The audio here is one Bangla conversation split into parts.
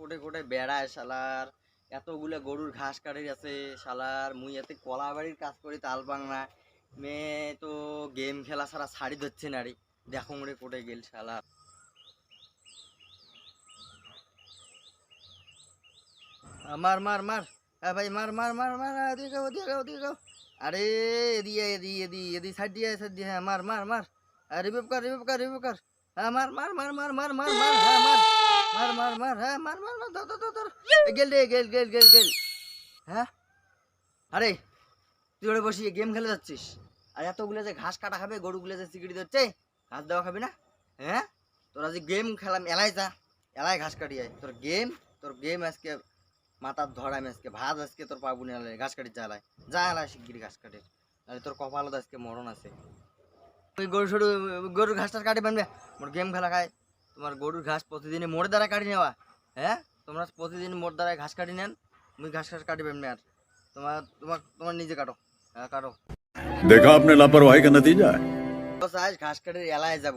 কোটে কোটে বেড়ায় শালার। এতগুলো গরুর ঘাস কাটি আছে শালার। মুই এতে কলা বাড়ির কাজ করি তাল না। মেয়ে তো গেম খেলা ছাড়া শাড়ি ধরছে না রে। দেখো রে কোটে গেল শালা। মার মার মার। হ্যাঁ ভাই মার মার মার মার। আহ, ওদিকে ওদিকে ওদিকে আরে এদিকে এদি এদি এদি সাইড দিয়ে সাইড দিয়ে হ্যাঁ মার মার মার। রিভিভ কর রিভিভ কর রিভিভ কর। হ্যাঁ মার মার মার মার মার মার মার। হ্যাঁ মার। মার মার মার হ্যাঁ মার মার মার, ধর ধর ধর গেল রে, গেল গেল গেল গেল। হ্যাঁ? আরে, তুই ওরে বসিয়ে গেম খেলে যাচ্ছিস? আর এতগুলো যে ঘাস কাটা খাবে, গরুগুলো যে সিকিড়ি ধরছে, ঘাস দেওয়া খাবি না? হ্যাঁ? তোরা যে গেম খেলাম, এলাই যা। এলাই ঘাস কাটি আয়। তোর গেম তোর গেম আজকে মাথার ধরাম আজকে, ভাত আজকে তোর পাবু না ঘাস কাটি জ্বালায় যা এলাই শিগগিরি ঘাস কাটে। নাহলে তোর কপালত আজকে মরণ আছে। ওই গরু, সরু, গরুর ঘাসটা কাটি বানবে, মোর গেম খেলা খায়। তোমার গরুর ঘাস প্রতিদিনই মোড় দ্বারা কাটি নেওয়া। হ্যাঁ? তোমরা প্রতিদিন মোড় দ্বারা ঘাস কাটি নেন তুমি ঘাস ঘাস কাটি না আর। তোমার তোমার তোমার নিজে কাটো। হ্যাঁ কাটো। দেখো আপনার লাপরওয়াহি কা নতিজা বস আজ ঘাস কাটে এলায় যাব।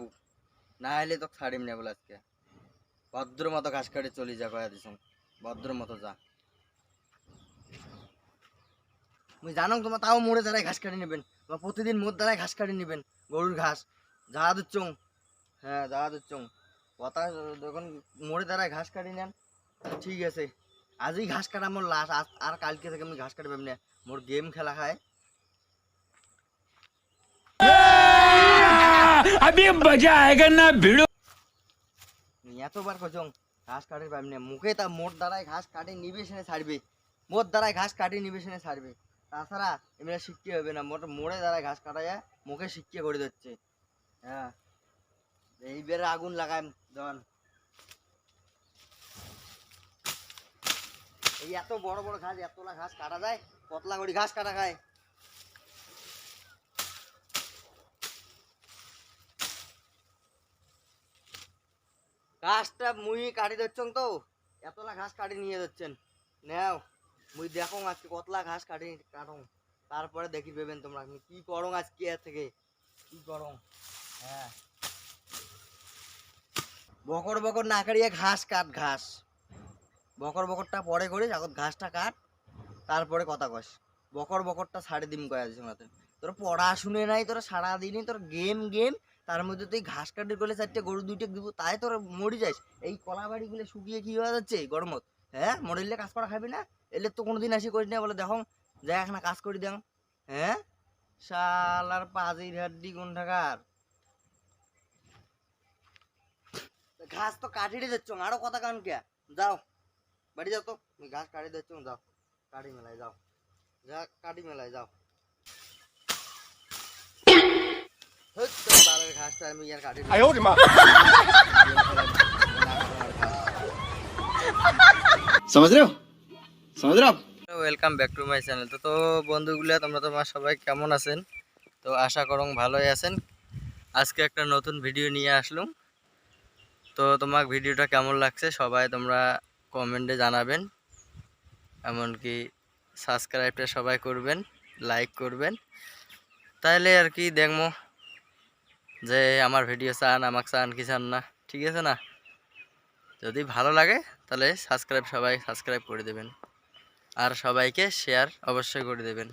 না হলে তো ছাড়িম না বলে আজকে। ভদ্র মতো ঘাস কাটে চলে যা কয়া দিস ভদ্র মতো যা। তুমি জানো তোমার তাও মোড়ে দ্বারাই ঘাস কাটি নেবেন। তোমার প্রতিদিন মোড় দ্বারাই ঘাস কাটি নেবেন গরুর ঘাস। যা দিচ্ছ। হ্যাঁ যা দিচ্ছ। কথা যখন মোড়ে দাঁড়ায় ঘাস কাটি নেন ঠিক আছে। আজই ঘাস কাটা আমার লাশ আর কালকে থেকে আমি ঘাস কাটবাম না। মোর গেম খেলা খায়। না ভিড়ো। এতবার কচং ঘাস কাটির পাবি না। মুখে তা মোর দ্বারায় ঘাস কাটে নিবে সেনে ছাড়বে। মোর দ্বারায় ঘাস কাটে নিবে সেনে ছাড়বে। তাছাড়া এমনি শিখতে হবে না। মোট মোড়ে দ্বারায় ঘাস কাটাইয়া মুখে শিখিয়ে করে দিচ্ছে। হ্যাঁ। এইবারে আগুন লাগাই জন এই এত বড় বড় ঘাস, এতলা ঘাস কাটা যায় কতলা করে ঘাস কাটা খায়। ঘাসটা মুই কাটি ধরছেন তো, এতলা ঘাস কাটি নিয়ে যাচ্ছেন নাও, মুই দেখো আজকে কতলা ঘাস কাটি কাটো তারপরে দেখি পেবেন তোমরা কি করো আজকে এর থেকে, কি করো হ্যাঁ। বকর বকর না কাটিয়ে ঘাস কাট ঘাস। বকর বকরটা পরে করে এখন ঘাসটা কাট, তারপরে কথা কস। বকর বকরটা ছাড়ে দিম কয়া দিছে মাতে তোর পড়াশুনে নাই, তোর সারাদিনই তোর গেম গেম, তার মধ্যে তুই ঘাস কাটি করলে চারটে গরু দুইটা দিব, তাই তোর মরি যাস এই কলা বাড়িগুলো শুকিয়ে কি হয়ে যাচ্ছে? গরমত। হ্যাঁ মরিলে কাজ করা খাবি না? এলে তো কোনোদিন আসি করিস না বলে দেখো যাই এখন কাজ করি দেখ। হ্যাঁ? শালার পাজির হাড্ডি কোন ঢাকার ঘাস তো কাটিয়ে যাচ্ছ আরো কথা কারণ কে যাও বাড়ি যাও তো তুমি ঘাস কাটি দিচ্ছ যাও কাটি মেলায় যাও যা কাটি মেলায় যাও হ্যাট, তোর বালের ঘাসটা আমি আর কাটি समझ रहे हो समझ रहे हो आप welcome back to my channel তো তো বন্ধুগুলা তোমরা তোমার সবাই কেমন আছেন তো আশা করং ভালোই আছেন আজকে একটা নতুন ভিডিও নিয়ে আসলাম তো তোমার ভিডিওটা কেমন লাগছে? সবাই তোমরা কমেন্টে জানাবেন। এমনকি সাবস্ক্রাইবটা সবাই করবেন লাইক করবেন। তাহলে আর কি দেখব যে আমার ভিডিও চান, আমাকে চান, কি চান না, ঠিক আছে না? যদি ভালো লাগে, তাহলে সাবস্ক্রাইব সবাই সাবস্ক্রাইব করে দেবেন। আর সবাইকে শেয়ার অবশ্যই করে দেবেন।